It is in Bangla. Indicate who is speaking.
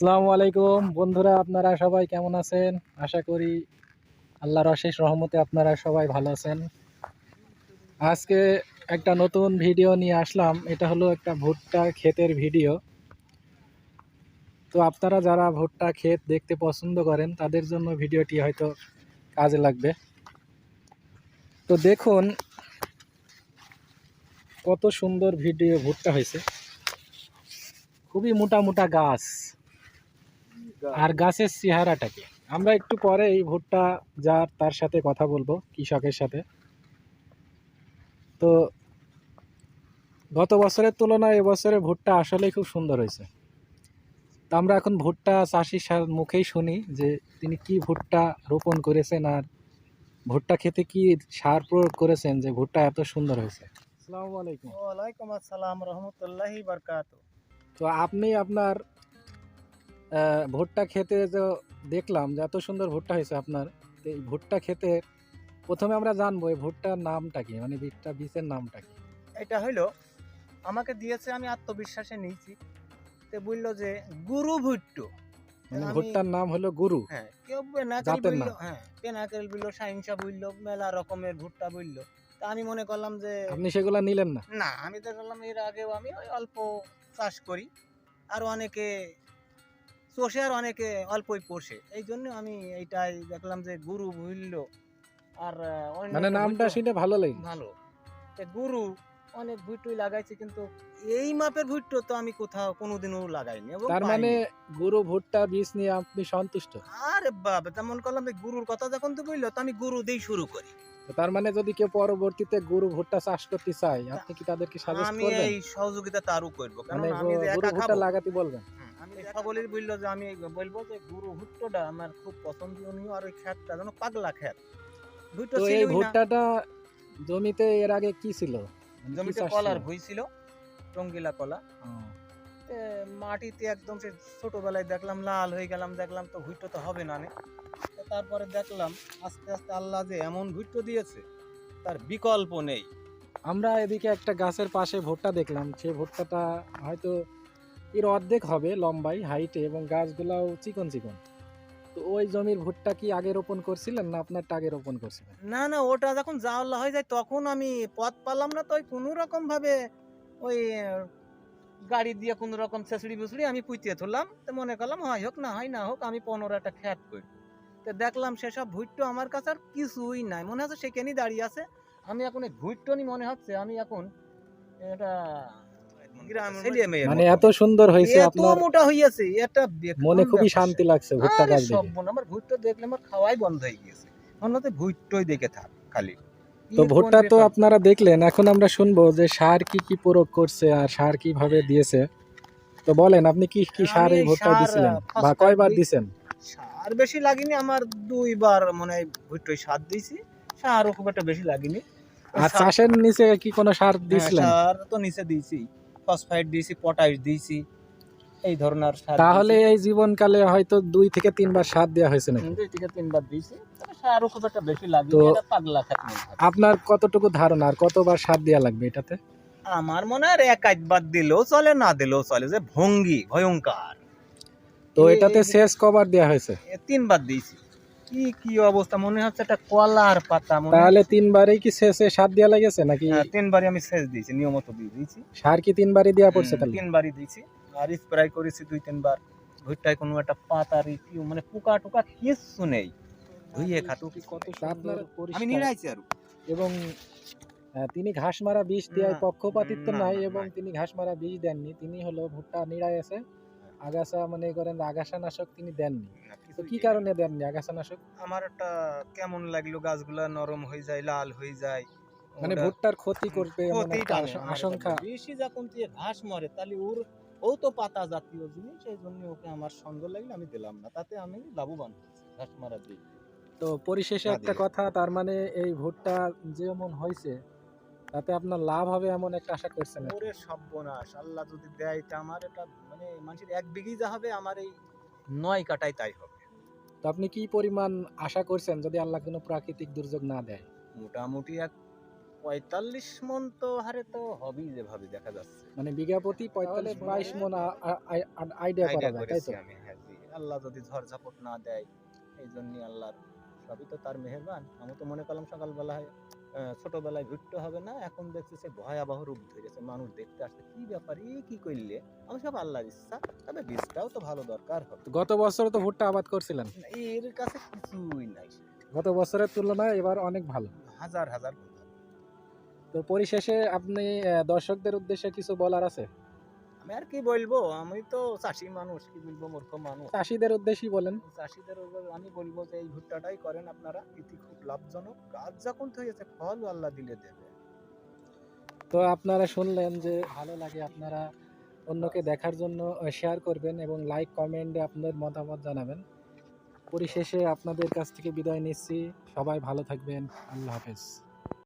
Speaker 1: আসসালামু আলাইকুম। বন্ধুরা, আপনারা সবাই কেমন আছেন? আশা করি আল্লাহর অশেষ রহমতে আপনারা সবাই ভালো আছেন। আজকে একটা নতুন ভিডিও নিয়ে আসলাম। এটা হলো একটা ভুট্টা ক্ষেতের ভিডিও। তো আপনারা যারা ভুট্টা ক্ষেত দেখতে পছন্দ করেন, তাদের জন্য ভিডিওটি হয়তো কাজে লাগবে। তো দেখুন, কত সুন্দর ভিডিও ভুট্টা হয়েছে। খুবই মোটা মোটা গাছ। আর গাছের চেহারাটাকে। আমরা একটু পরে এই ভুট্টা যার তার সাথে কথা বলব কৃষকের সাথে। তো গত বছরের তুলনায় এবছরে ভুট্টা আসলেই খুব সুন্দর হয়েছে। তো আমরা এখন ভুট্টা চাষির মুখেই শুনি যে তিনি কি ভুট্টা রোপণ করেছেন আর ভুট্টা খেতে কি সার প্রয়োগ করেছেন যে ভুট্টা এত সুন্দর হয়েছে। আসসালামু আলাইকুম।
Speaker 2: ওয়ালাইকুম আসসালাম রহমতুল্লাহি বারকাত
Speaker 1: তো আপনি আপনার ভুট্টা খেতে যে দেখলাম যে এত সুন্দর ভুট্টা হয়েছে আপনার তো এই ভুট্টা খেতে প্রথমে আমরা জানব এই ভুট্টার নামটা কি মানে ভুট্টা বীজের নামটা কি?
Speaker 2: এটা হইল আমাকে দিয়েছে আমি আত্মবিশ্বাসে নিয়েছি। তে বলল যে গুরু ভুট্টু।
Speaker 1: মানে ভুট্টার নাম হলো গুরু।
Speaker 2: হ্যাঁ কেউ পেনাকেল বলল। হ্যাঁ পেনাকেল বলল সাইনসা বলল মেলা রকমের ভুট্টা বলল। তা আমি মনে করলাম যে
Speaker 1: আপনি সেগুলা নিলেন না?
Speaker 2: না আমি দেখলাম এর আগেও আমি ওই অল্প চাষ করি। আর অনেকে চষে আর অনেকে অল্পই পোষে। এই জন্য আমি এইটাই দেখলাম যে গুরু ভুলল আর
Speaker 1: মানে নামটা শুনে ভালো লাগে
Speaker 2: ভালো। গুরু অনেক ভুট্টুই লাগাইছি কিন্তু এই মাপের ভুট্টো তো আমি কোথাও কোনোদিনও লাগাইনি
Speaker 1: তার মানে গুরু ভুট্টা বীজ নিয়ে আপনি সন্তুষ্ট?
Speaker 2: আরে বাবা তেমন করলাম যে গুরুর কথা যখন তো বলল তো আমি গুরু দিয়ে শুরু করি।
Speaker 1: তার মানে যদি কেউ পরবর্তীতে গুরু ভুট্টা চাষ করতে চায় আপনি কি তাদেরকে সাজেস্ট করবেন?
Speaker 2: আমি এই সহযোগিতা তারও করব কারণ
Speaker 1: মানে
Speaker 2: আমি যে একা
Speaker 1: ভুট্টা
Speaker 2: খাব।
Speaker 1: লাগাতে বলবেন?
Speaker 2: আমি বলল যে আমি বলব যে গুরু ভুট্টোটা আমার খুব পছন্দনীয় আর ওই খ্যাতটা যেন পাগলা খ্যাত।
Speaker 1: তো এই ভুট্টাটা জমিতে এর আগে কি ছিল? মানে
Speaker 2: জমিতে কলার ভুই ছিল রঙ্গিলা কলা। মাটিতে একদম সে ছোটবেলায় দেখলাম লাল হয়ে গেলাম দেখলাম তো ভুট্টো তো হবে না নে। তারপরে দেখলাম আস্তে আস্তে আল্লাহ যে এমন ভুট্টো দিয়েছে তার বিকল্প নেই।
Speaker 1: আমরা এদিকে একটা গাছের পাশে ভুট্টা দেখলাম সেই ভুট্টাটা হয়তো এর অর্ধেক হবে লম্বাই হাইটে এবং গাছগুলাও চিকন চিকন। তো ওই জমির ভুট্টা কি আগে রোপণ করছিলেন না আপনারটা আগে রোপণ করছিলেন?
Speaker 2: না না, ওটা যখন জাওলা হয়ে যায় তখন আমি পথ পালাম না, তো ওই কোনো রকম ভাবে ওই, গাড়ি দিয়ে কোনো রকম ছেঁচড়ি বুচড়ি আমি পুঁতিয়ে তুললাম তো মনে করলাম, হয় হোক না হয় না হোক, আমি পনেরো একটা খ্যাত করি। তো দেখলাম সেসব ভুট্টো আমার কাছে আর কিছুই নাই, মনে হচ্ছে সেখানেই দাঁড়িয়ে আছে। আমি এখন এই ভুট্টো নি মনে হচ্ছে, আমি এখন এটা
Speaker 1: মানে। এত সুন্দর হয়েছে আপনার
Speaker 2: মোটা হইয়াছে এটা
Speaker 1: মনে খুবই শান্তি লাগছে ভুট্টা গাছ দেখে।
Speaker 2: আমার ভুট্টো দেখলে আমার খাওয়াই বন্ধ হয়ে গিয়েছে। মনে হচ্ছে ভুট্টোই দেখে থাক খালি।
Speaker 1: তো ভুট্টা তো আপনারা দেখলেন এখন আমরা শুনব যে সার কি কি প্রয়োগ করছে আর সার কীভাবে দিয়েছে। তো বলেন আপনি কি কি সার এই ভুট্টা দিছিলেন? বা কয়বার দিছেন?
Speaker 2: সার বেশি লাগেনি আমার দুইবার মনে হয় ভুট্টোয় সার দিয়েছি। সারও খুব একটা বেশি লাগেনি।
Speaker 1: আর চাষের নিচে কি কোনো সার
Speaker 2: হ্যাঁ,
Speaker 1: দিছিলেন?
Speaker 2: সার তো নিচে দিয়েছি। ফসফাইড দিয়েছি পটাশ দিয়েছি এই ধরনের সার
Speaker 1: তাহলে এই জীবনকালে হয়তো দুই থেকে তিনবার সার দেওয়া হয়েছে নাকি?
Speaker 2: দুই থেকে তিনবার দিয়েছি সারও খুব একটা বেশি এটা পাগলা খাত
Speaker 1: আপনার কতটুকু ধারণা আর কতবার সার দেওয়া লাগবে এটাতে?
Speaker 2: আমার মনে হয় এক একবার দিলেও চলে না দিলেও চলে যে ভঙ্গি ভয়ঙ্কর।
Speaker 1: তো এটাতে শেষ কবার দেওয়া হয়েছে?
Speaker 2: তিনবার দিয়েছি। কি কি অবস্থা? মনে হচ্ছে একটা কলার পাতা মনে
Speaker 1: তাহলে তিনবারই কি শেষে সার দেওয়া লাগেছে নাকি?
Speaker 2: হ্যাঁ, তিনবারই আমি সেচ দিয়েছি নিয়মিত দিয়ে দিয়েছি।
Speaker 1: সার কি তিনবারই দেওয়া পড়ছে তাহলে?
Speaker 2: তিনবারই দিয়েছি। আর স্প্রে করেছি দুই তিনবার। ভুট্টায় কোনো একটা পাতার ই- মানে পোকা টোকা কিচ্ছু নেই। ধুইয়ে খাতো
Speaker 1: কত
Speaker 2: আমি নিরাইছি আর।
Speaker 1: এবং তিনি ঘাস মারা বিষ দেওয়ার পক্ষপাতিত্ব নাই এবং তিনি ঘাস মারা বিষ দেননি। তিনি হলো ভুট্টা নিড়াই আছে। আগাছা মনে করেন আগাছা নাশক তিনি দেননি। তো কি কারণে দেননি আগাছা নাশক
Speaker 2: আমার একটা কেমন লাগল গাছগুলা নরম হয়ে যায় লাল হয়ে যায়।
Speaker 1: মানে ভুট্টার ক্ষতি করবে আশঙ্কা?
Speaker 2: বেশি যখন তুই ঘাস মরে তাহলে ওর ও তো পাতা জাতীয় জিনিস এই জন্য ওকে আমার সন্দেহ লাগলে আমি দিলাম না। তাতে আমি লাভবান ঘাস মারা দিয়ে।
Speaker 1: তো পরিশেষে একটা কথা তার মানে এই ভুট্টা যেমন হয়েছে তাতে আপনার লাভ হবে এমন একটা আশা করছেন
Speaker 2: ওরে সর্বনাশ আল্লাহ যদি দেয় তা আমার এটা মানে মানুষের এক বিঘি যা হবে আমার এই নয় কাটাই তাই হবে।
Speaker 1: তো আপনি কি পরিমাণ আশা করছেন যদি আল্লাহ কোনো প্রাকৃতিক দুর্যোগ না দেয়?
Speaker 2: মোটামুটি এক পঁয়তাল্লিশ মন তো হারে তো হবেই যেভাবে দেখা যাচ্ছে।
Speaker 1: মানে বিঘা প্রতি পঁয়তাল্লিশ বাইশ মন আইডিয়া করা যায় তাই তো?
Speaker 2: আমি হ্যাঁ আল্লাহ যদি ঝড় ঝাপট না দেয় এই জন্য আল্লাহর সবই তো তার মেহেরবান। আমি তো মনে করলাম সকালবেলায় আহ, ছোটবেলায় ভিড়তে হবে না এখন দেখছি সে ভয়াবহ রূপ গেছে। মানুষ দেখতে আসছে কি ব্যাপার এ কি করলে আমি সব আল্লাহর ইচ্ছা তবে বীজটাও তো ভালো দরকার হবে।
Speaker 1: গত বছর তো ভুট্টা আবাদ করছিলেন।
Speaker 2: এর কাছে কিছুই নাই।
Speaker 1: গত বছরের তুলনায় এবার অনেক ভালো।
Speaker 2: হাজার হাজার
Speaker 1: তো পরিশেষে আপনি দর্শকদের উদ্দেশ্যে কিছু বলার আছে?
Speaker 2: আমি আর কি বলব? আমি তো চাষি মানুষ কি বলব মূর্খ মানুষ?
Speaker 1: চাষিদের উদ্দেশ্যেই বলেন।
Speaker 2: চাষিদের আমি বলব যে এই ভুট্টাটাই করেন আপনারা এটি খুব লাভজনক। যখন হয়েছে ফল আল্লাহ দিলে দেবে।
Speaker 1: তো আপনারা শুনলেন যে ভালো লাগে আপনারা অন্যকে দেখার জন্য শেয়ার করবেন এবং লাইক কমেন্টে আপনাদের মতামত জানাবেন। পরিশেষে আপনাদের কাছ থেকে বিদায় নিচ্ছি। সবাই ভালো থাকবেন। আল্লাহ হাফেজ।